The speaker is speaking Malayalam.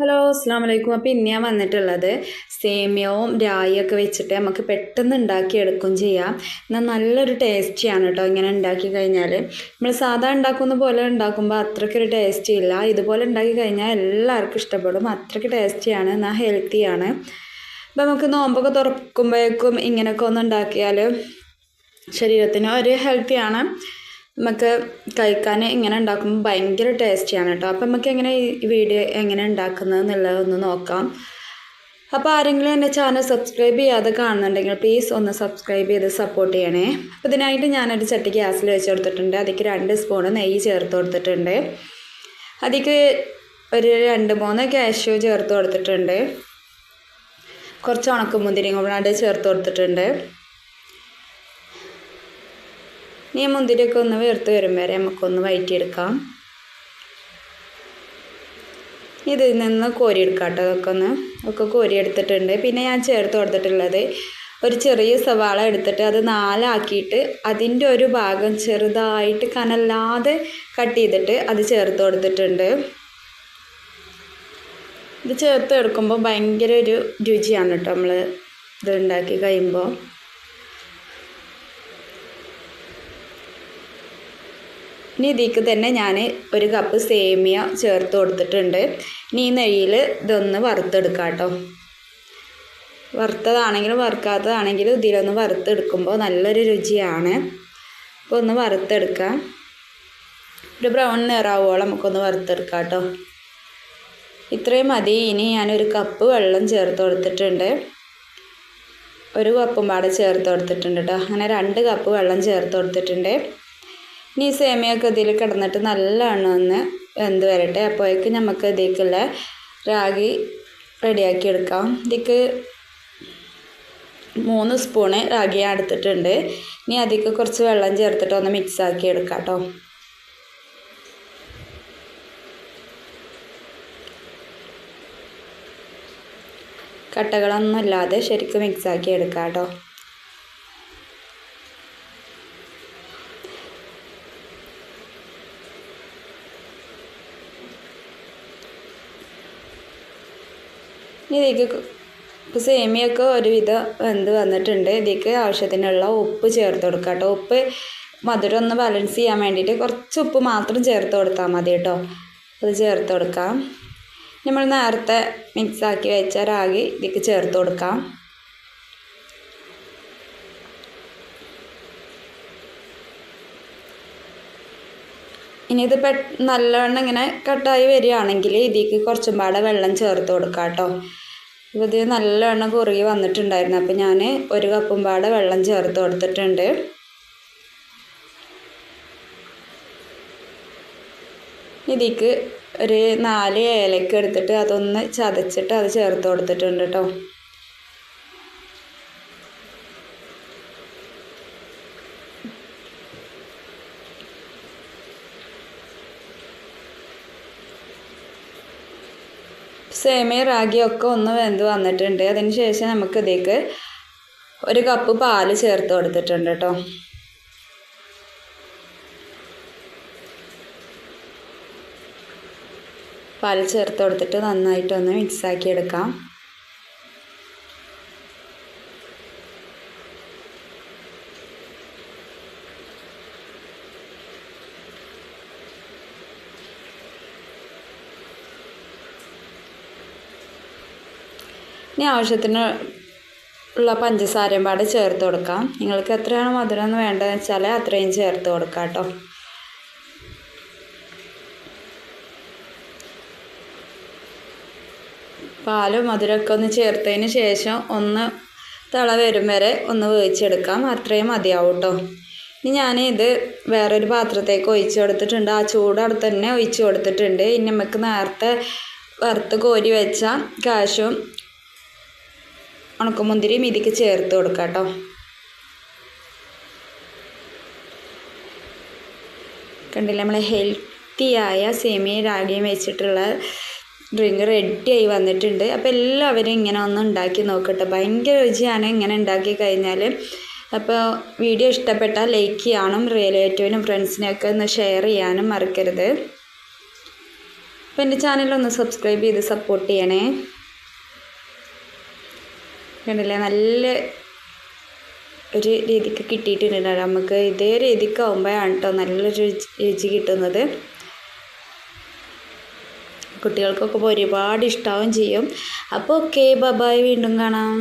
ഹലോ അസ്സാം വലൈക്കും അപ്പോൾ ഇന്ന് ഞാൻ വന്നിട്ടുള്ളത് സേമിയവും രായിയൊക്കെ വെച്ചിട്ട് നമുക്ക് പെട്ടെന്ന് ഉണ്ടാക്കിയെടുക്കും ചെയ്യാം. എന്നാൽ നല്ലൊരു ടേസ്റ്റിയാണ് കേട്ടോ ഇങ്ങനെ ഉണ്ടാക്കി കഴിഞ്ഞാൽ നമ്മൾ സാധാ ഉണ്ടാക്കുന്ന പോലെ ഉണ്ടാക്കുമ്പോൾ അത്രയ്ക്കൊരു ടേസ്റ്റി ഇല്ല. ഇതുപോലെ ഉണ്ടാക്കി കഴിഞ്ഞാൽ എല്ലാവർക്കും ഇഷ്ടപ്പെടും. അത്രയ്ക്ക് ടേസ്റ്റിയാണ് എന്നാൽ ഹെൽത്തിയാണ്. അപ്പോൾ നമുക്ക് നോമ്പൊക്കെ തുറക്കുമ്പോഴേക്കും ഇങ്ങനെയൊക്കെ ഒന്ന് ഉണ്ടാക്കിയാൽ ശരീരത്തിന് ഒരു ഹെൽത്തിയാണ്. നമുക്ക് കഴിക്കാൻ ഇങ്ങനെ ഉണ്ടാക്കുമ്പോൾ ഭയങ്കര ടേസ്റ്റിയാണ് കേട്ടോ. അപ്പം നമുക്ക് എങ്ങനെ ഈ വീഡിയോ എങ്ങനെ ഉണ്ടാക്കുന്നത് എന്നുള്ളത് ഒന്ന് നോക്കാം. അപ്പോൾ ആരെങ്കിലും എന്റെ ചാനൽ സബ്സ്ക്രൈബ് ചെയ്യാതെ കാണുന്നുണ്ടെങ്കിൽ പ്ലീസ് ഒന്ന് സബ്സ്ക്രൈബ് ചെയ്ത് സപ്പോർട്ട് ചെയ്യണേ. അപ്പോൾ ഇതിനായിട്ട് ഞാനൊരു ചട്ടി ഗ്യാസിൽ വെച്ച് കൊടുത്തിട്ടുണ്ട്. അതിലേക്ക് രണ്ട് സ്പൂൺ നെയ്യ് ചേർത്ത് കൊടുത്തിട്ടുണ്ട്. അതിലേക്ക് ഒരു രണ്ട് മൂന്ന് കാഷ്യൂ ചേർത്ത് കൊടുത്തിട്ടുണ്ട്. കുറച്ച് ഉണക്കമുന്തിരിയും കൂടാണ്ട് ചേർത്ത് കൊടുത്തിട്ടുണ്ട്. ഇനി മുന്തിരിയൊക്കെ ഒന്ന് വേർത്ത് വരും വരെ നമുക്കൊന്ന് വഴറ്റിയെടുക്കാം ഇതിൽ നിന്ന് കോരിയെടുക്കാം കേട്ടോ അതൊക്കെ ഒന്ന് ഒക്കെ കോരിയെടുത്തിട്ടുണ്ട്. പിന്നെ ഞാൻ ചേർത്ത് കൊടുത്തിട്ടുള്ളത് ഒരു ചെറിയ സവാള എടുത്തിട്ട് അത് നാലാക്കിയിട്ട് അതിന്റെ ഒരു ഭാഗം ചെറുതായിട്ട് കനല്ലാതെ കട്ട് ചെയ്തിട്ട് അത് ചേർത്ത് കൊടുത്തിട്ടുണ്ട്. ഇത് ചേർത്ത് എടുക്കുമ്പോൾ ഭയങ്കര ഒരു രുചിയാണ് കേട്ടോ നമ്മൾ ഇത് ഉണ്ടാക്കി കഴിയുമ്പോൾ. ഇനി ഇതിക്ക് തന്നെ ഞാൻ ഒരു കപ്പ് സേമിയ ചേർത്ത് കൊടുത്തിട്ടുണ്ട്. ഇനി ഈ നെയ്യിൽ ഇതൊന്ന് വറുത്തെടുക്കാം കേട്ടോ. വറുത്തതാണെങ്കിലും വറുക്കാത്തതാണെങ്കിലും ഇതിലൊന്ന് വറുത്തെടുക്കുമ്പോൾ നല്ലൊരു രുചിയാണ്. അപ്പോൾ ഒന്ന് വറുത്തെടുക്കാം. ഒരു ബ്രൗൺ നിറാവോളം നമുക്കൊന്ന് വറുത്തെടുക്കാം കേട്ടോ. ഇത്രയും മതി. ഇനി ഞാനൊരു കപ്പ് വെള്ളം ചേർത്ത് കൊടുത്തിട്ടുണ്ട്. ഒരു കപ്പും പാടെ ചേർത്ത് കൊടുത്തിട്ടുണ്ട് കേട്ടോ. അങ്ങനെ രണ്ട് കപ്പ് വെള്ളം ചേർത്ത് കൊടുത്തിട്ടുണ്ട്. ഇനി സേമിയൊക്കെ ഇതിൽ കിടന്നിട്ട് നല്ലോണം ഒന്ന് വെന്ത് വരട്ടെ. അപ്പോഴേക്ക് നമുക്ക് ഇതിലേക്കുള്ള രാഗി റെഡിയാക്കി എടുക്കാം. ഇതിക്ക് മൂന്ന് സ്പൂണ് രാഗി എടുത്തിട്ടുണ്ട്. ഇനി അതിലേക്ക് കുറച്ച് വെള്ളം ചേർത്തിട്ട് ഒന്ന് മിക്സ് ആക്കി എടുക്കാം കേട്ടോ. കട്ടകളൊന്നും ഇല്ലാതെ ശരിക്കും മിക്സാക്കി എടുക്കാം കേട്ടോ. ഇനി ഇതിലേക്ക് ഇപ്പോൾ സേമിയൊക്കെ ഒരുവിധം വെന്ത് വന്നിട്ടുണ്ട്. ഇതിലേക്ക് ആവശ്യത്തിനുള്ള ഉപ്പ് ചേർത്ത് കൊടുക്കുക കേട്ടോ ഉപ്പ് മധുരം ഒന്ന് ബാലൻസ് ചെയ്യാൻ വേണ്ടിയിട്ട് കുറച്ച് ഉപ്പ് മാത്രം ചേർത്ത് കൊടുത്താൽ മതി കേട്ടോ അത് ചേർത്ത് കൊടുക്കാം. നമ്മൾ നേരത്തെ മിക്സാക്കി വെച്ച രാഗി ഇതിലേക്ക് ചേർത്ത് കൊടുക്കാം. ഇനി ഇത് പെ നല്ലവണ്ണം ഇങ്ങനെ കട്ടായി വരികയാണെങ്കിൽ ഇതിലേക്ക് കുറച്ചും പാടെ വെള്ളം ചേർത്ത് കൊടുക്കാം കേട്ടോ. ഇത് നല്ലവണ്ണം കുറുകി വന്നിട്ടുണ്ടായിരുന്നു. അപ്പോൾ ഞാൻ ഒരു കപ്പും പാടെ വെള്ളം ചേർത്ത് കൊടുത്തിട്ടുണ്ട്. ഇതിക്ക് ഒരു നാല് ഏലക്ക എടുത്തിട്ട് അതൊന്ന് ചതച്ചിട്ട് അത് ചേർത്ത് കൊടുത്തിട്ടുണ്ട് കേട്ടോ. സേമിയ റാഗിയൊക്കെ ഒന്ന് വെന്ത് വന്നിട്ടുണ്ട്. അതിന് ശേഷം നമുക്ക് ഇതിലേക്ക് ഒരു കപ്പ് പാൽ ചേർത്ത് കൊടുത്തിട്ടുണ്ട് കേട്ടോ. പാൽ ചേർത്ത് കൊടുത്തിട്ട് നന്നായിട്ടൊന്ന് മിക്സാക്കി എടുക്കാം ഇനി ആവശ്യത്തിന് ഉള്ള പഞ്ചസാരയും പാടെ ചേർത്ത് കൊടുക്കാം. നിങ്ങൾക്ക് എത്രയാണ് മധുരം എന്ന് വേണ്ടതെന്ന് വെച്ചാൽ അത്രയും ചേർത്ത് കൊടുക്കാം കേട്ടോ. പാലും മധുരമൊക്കെ ഒന്ന് ചേർത്തതിന് ശേഷം ഒന്ന് തിള വരും വരെ ഒന്ന് വേവിച്ചെടുക്കാം. അത്രയും മതിയാവും കേട്ടോ. ഇനി ഞാൻ ഇത് വേറൊരു പാത്രത്തേക്ക് ഒഴിച്ചു കൊടുത്തിട്ടുണ്ട്. ആ ചൂട് അവിടെ തന്നെ ഒഴിച്ചു കൊടുത്തിട്ടുണ്ട്. ഇനി നമുക്ക് നേരത്തെ വറുത്ത് കോരി വെച്ച കാശും ഉണക്കമുന്തിരിയും ഇതിക്ക് ചേർത്ത് കൊടുക്കാം കേട്ടോ. കണ്ടില്ല നമ്മൾ ഹെൽത്തിയായ സേമിയ രാഗിയും വെച്ചിട്ടുള്ള ഡ്രിങ്ക് റെഡിയായി വന്നിട്ടുണ്ട്. അപ്പോൾ എല്ലാവരും ഇങ്ങനെ ഒന്ന് ഉണ്ടാക്കി നോക്കട്ടെ. ഭയങ്കര രുചിയാണ് ഇങ്ങനെ ഉണ്ടാക്കി കഴിഞ്ഞാൽ അപ്പോൾ വീഡിയോ ഇഷ്ടപ്പെട്ടാൽ ലൈക്ക് ചെയ്യാനും റിലേറ്റീവിനും ഫ്രണ്ട്സിനെയൊക്കെ ഒന്ന് ഷെയർ ചെയ്യാനും മറക്കരുത്. അപ്പോൾ എന്റെ ചാനലൊന്ന് സബ്സ്ക്രൈബ് ചെയ്ത് സപ്പോർട്ട് ചെയ്യണേ. കണ്ടില്ലേ? നല്ല ഒരു രീതിക്ക് കിട്ടിയിട്ടുണ്ട് നമുക്ക് ഇതേ രീതിക്ക് ആകുമ്പോഴാണ് കേട്ടോ നല്ലൊരു രുചി കിട്ടുന്നത്. കുട്ടികൾക്കൊക്കെ ഒരുപാട് ഇഷ്ടാവും ചെയ്യും. അപ്പോൾ ഓക്കെ ബബായ് വീണ്ടും കാണാം.